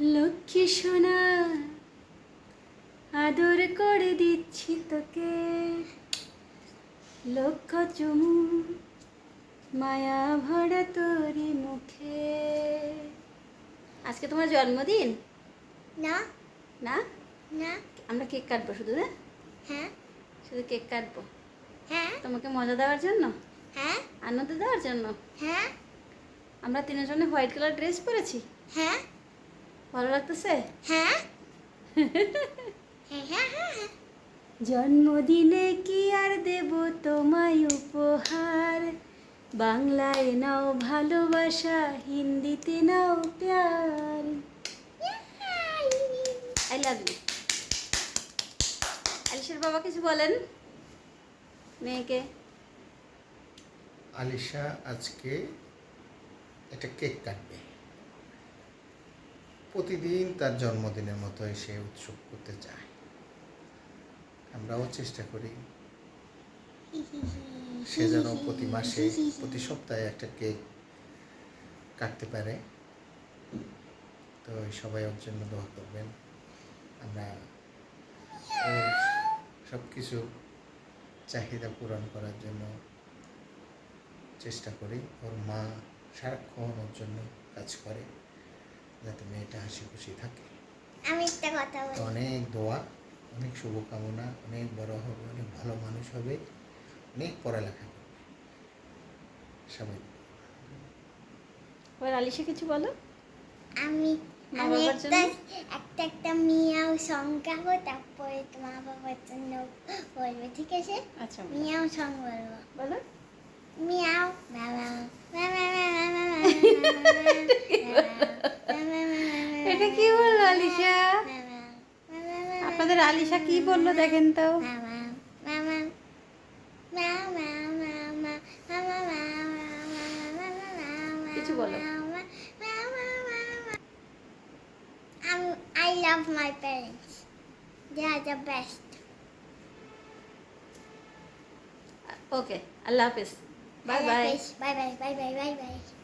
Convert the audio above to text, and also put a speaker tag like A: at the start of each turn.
A: লক্ষ্মী সোনা আদর করে দিচ্ছি তোকে। লক্ষ চুমু মায়া ভরা তোরি মুখে। আজকে তোমার জন্মদিন?
B: না।
A: না?
B: না।
A: আমরা কেক কাটবো শুধু না
B: হ্যাঁ।
A: শুধু কেক কাটবো?
B: হ্যাঁ।
A: তোমাকে মজা দেওয়ার জন্য?
B: হ্যাঁ।
A: আনন্দ দেওয়ার জন্য?
B: হ্যাঁ।
A: আমরা তিনজনে হোয়াইট কালার ড্রেস পরেছি?
B: হ্যাঁ।
A: ভালো লাগতেছে?
B: হ্যাঁ। হ্যাঁ হ্যাঁ হ্যাঁ
A: জন্মদিনে কি আর দেব তোমায় উপহার? বাংলায় নাও ভালোবাসা হিন্দিতে নাও প্যার। আই লাভ ইউ আলিশের বাবা কিছু বলেন? মেয়েকে?
C: আলিশা আজকে একটা কেক কাটবে। প্রতিদিন তার জন্মদিনের মতো সে উৎসব করতে চায়। আমরাও চেষ্টা করি। সে যেন প্রতি মাসে, প্রতি সপ্তাহে একটা কেক কাটতে পারে। তো সবাই ওর জন্য দোয়া করবেন। আমরা ওর সব কিছু চাহিদা পূরণ করার জন্য চেষ্টা করি। ওর মা সারাক্ষণ ওর জন্য কাজ করে। যাতে মেয়েটা হাসি খুশি থাকে
B: আমি একটা কথা বলি
C: অনেক দোয়া অনেক শুভকামনা অনেক বড় হবে অনেক ভালো মানুষ হবে অনেক পড়ালেখা করবে সবাই
A: এবার আলিশা কিছু বলো
B: আমি আমি একটা? একটা একটা মিয়াও সং গাবো তারপরে মা বাবার জন্য বলবে ঠিক আছে
A: আচ্ছা
B: মিয়াও সং বলব
A: বলো
B: মিয়াও বাবা
A: এটা কি বলল আলিশা আপনাদের আলিশা কি বলল দেখেন তো কিছু বলো।
B: Um, I love my parents. They are the best.
A: Okay আল্লাহ হাফেজ bye bye
B: Bye bye bye bye bye bye.